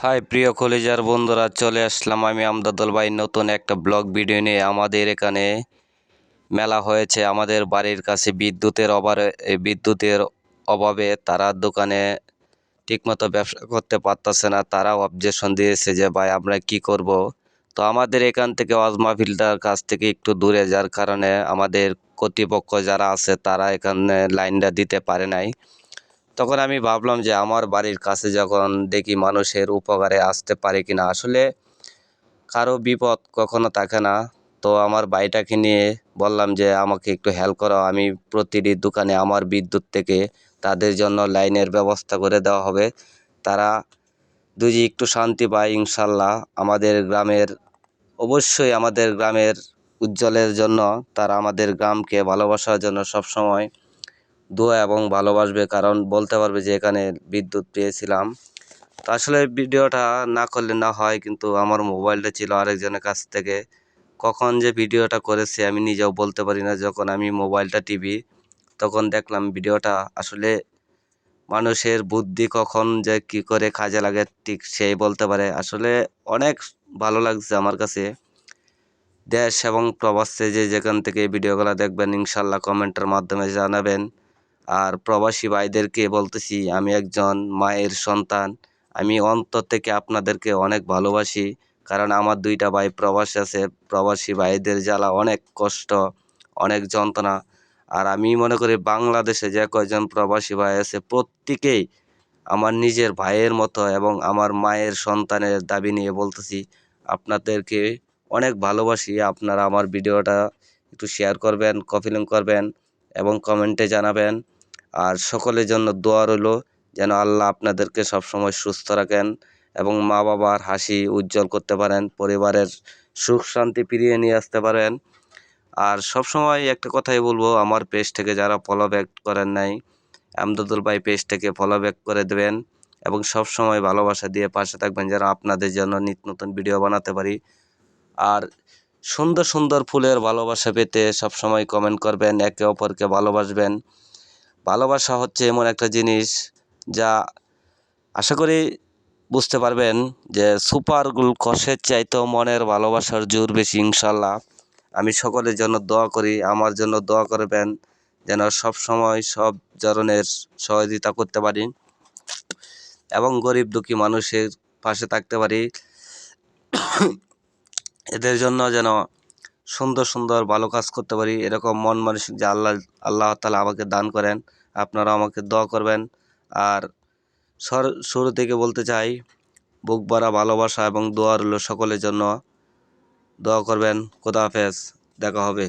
High, প্রিয় কলেজার বন্ধুরা, চলে আসলাম আমি আমদাদুল ভাই নতুন একটা ব্লগ ভিডিও নিয়ে। আমাদের এখানে মেলা হয়েছে। আমাদের বাড়ির কাছে বিদ্যুতের অভাবে বিদ্যুতের অভাবে তারা দোকানে ঠিকমতো ব্যবসা করতে পারতেছে না। তারা অবজেকশন দিয়েছে যে, ভাই, আমরা কি করব? তো আমাদের এখান থেকে অজমা ফিল্টার কাছ থেকে একটু দূরে, যার কারণে আমাদের কর্তৃপক্ষ যারা আছে, তারা এখানে লাইনটা দিতে পারে নাই। তখন আমি ভাবলাম যে আমার বাড়ির কাছে যখন দেখি মানুষের উপকারে আসতে পারে কিনা, আসলে কারও বিপদ কখনো থাকে না। তো আমার বাড়িটাকে নিয়ে বললাম যে, আমাকে একটু হেল্প করো। আমি প্রতিটি দোকানে আমার বিদ্যুৎ থেকে তাদের জন্য লাইনের ব্যবস্থা করে দেওয়া হবে। তারা যদি একটু শান্তি পায়, ইনশাল্লাহ আমাদের গ্রামের, অবশ্যই আমাদের গ্রামের উজ্জ্বলের জন্য, তারা আমাদের গ্রামকে ভালোবাসার জন্য সবসময় দোয়া এবং ভালোবাসবে, কারণ বলতে পারবে যে এখানে বিদ্যুৎ পেয়েছিলাম। তো আসলে ভিডিওটা না করলে না হয়, কিন্তু আমার মোবাইলটা ছিল আরেকজনের কাছ থেকে। কখন যে ভিডিওটা করেছে আমি নিজেও বলতে পারি না। যখন আমি মোবাইলটা, টিভি, তখন দেখলাম ভিডিওটা আসলে মানুষের বুদ্ধি কখন যে কি করে কাজে লাগে, ঠিক সেই বলতে পারে। আসলে অনেক ভালো লাগছে আমার কাছে। দেশ এবং প্রবাসে যে যেখান থেকে ভিডিওগুলো দেখবেন ইনশাল্লাহ কমেন্টের মাধ্যমে জানাবেন। আর প্রবাসী ভাইদেরকে বলতেছি, আমি একজন মায়ের সন্তান। আমি অন্তর থেকে আপনাদেরকে অনেক ভালোবাসি, কারণ আমার দুইটা ভাই প্রবাসী আছে। প্রবাসী ভাইদের জ্বালা অনেক কষ্ট, অনেক যন্ত্রণা। আর আমি মনে করি বাংলাদেশে যে কয়জন প্রবাসী ভাই আছে, প্রত্যেকেই আমার নিজের ভাইয়ের মতো এবং আমার মায়ের সন্তানের দাবি নিয়ে বলতেছি, আপনাদেরকে অনেক ভালোবাসি। আপনারা আমার ভিডিওটা একটু শেয়ার করবেন কপিলিং করবেন। এবং কমেন্টে জানাবেন। আর সকলের জন্য দোয়া রইল, যেন আল্লাহ আপনাদেরকে সবসময় সুস্থ রাখেন এবং মা বাবার হাসি উজ্জ্বল করতে পারেন, পরিবারের সুখ শান্তি ফিরিয়ে নিয়ে আসতে পারেন। আর সবসময় একটা কথাই বলব, আমার পেজ থেকে যারা ফলো ব্যাক করেন নাই, আমদাদুল ভাই পেজটাকে ফলো ব্যাক করে দেবেন এবং সবসময় ভালোবাসা দিয়ে পাশে থাকবেন, যেন আপনাদের জন্য নিত্য নতুন ভিডিও বানাতে পারি। আর সুন্দর সুন্দর ফুলের ভালোবাসা পেতে সবসময় কমেন্ট করবেন, একে অপরকে ভালোবাসবেন। ভালোবাসা হচ্ছে এমন একটা জিনিস যা আশা করি বুঝতে পারবেন যে সুপার গুল কষের চাইতেও মনের ভালোবাসার জোর বেশি, ইনশাল্লাহ। আমি সকলের জন্য দোয়া করি, আমার জন্য দোয়া করবেন যেন সব সময় সব ধরনের সহযোগিতা করতে পারি এবং গরিব দুঃখী মানুষের পাশে থাকতে পারি। এদের জন্য যেন সুন্দর সুন্দর ভালো কাজ করতে পারি। এরকম মন মানসিক যে আল্লাহ আল্লাহ তালা আমাকে দান করেন আপনারা আমাকে দোয়া করবেন। আর শুরু থেকে বলতে চাই, বুক ভরা ভালোবাসা এবং দোয়া রইল সকলের জন্য। দোয়া করবেন। খোদা হাফেজ। দেখা হবে।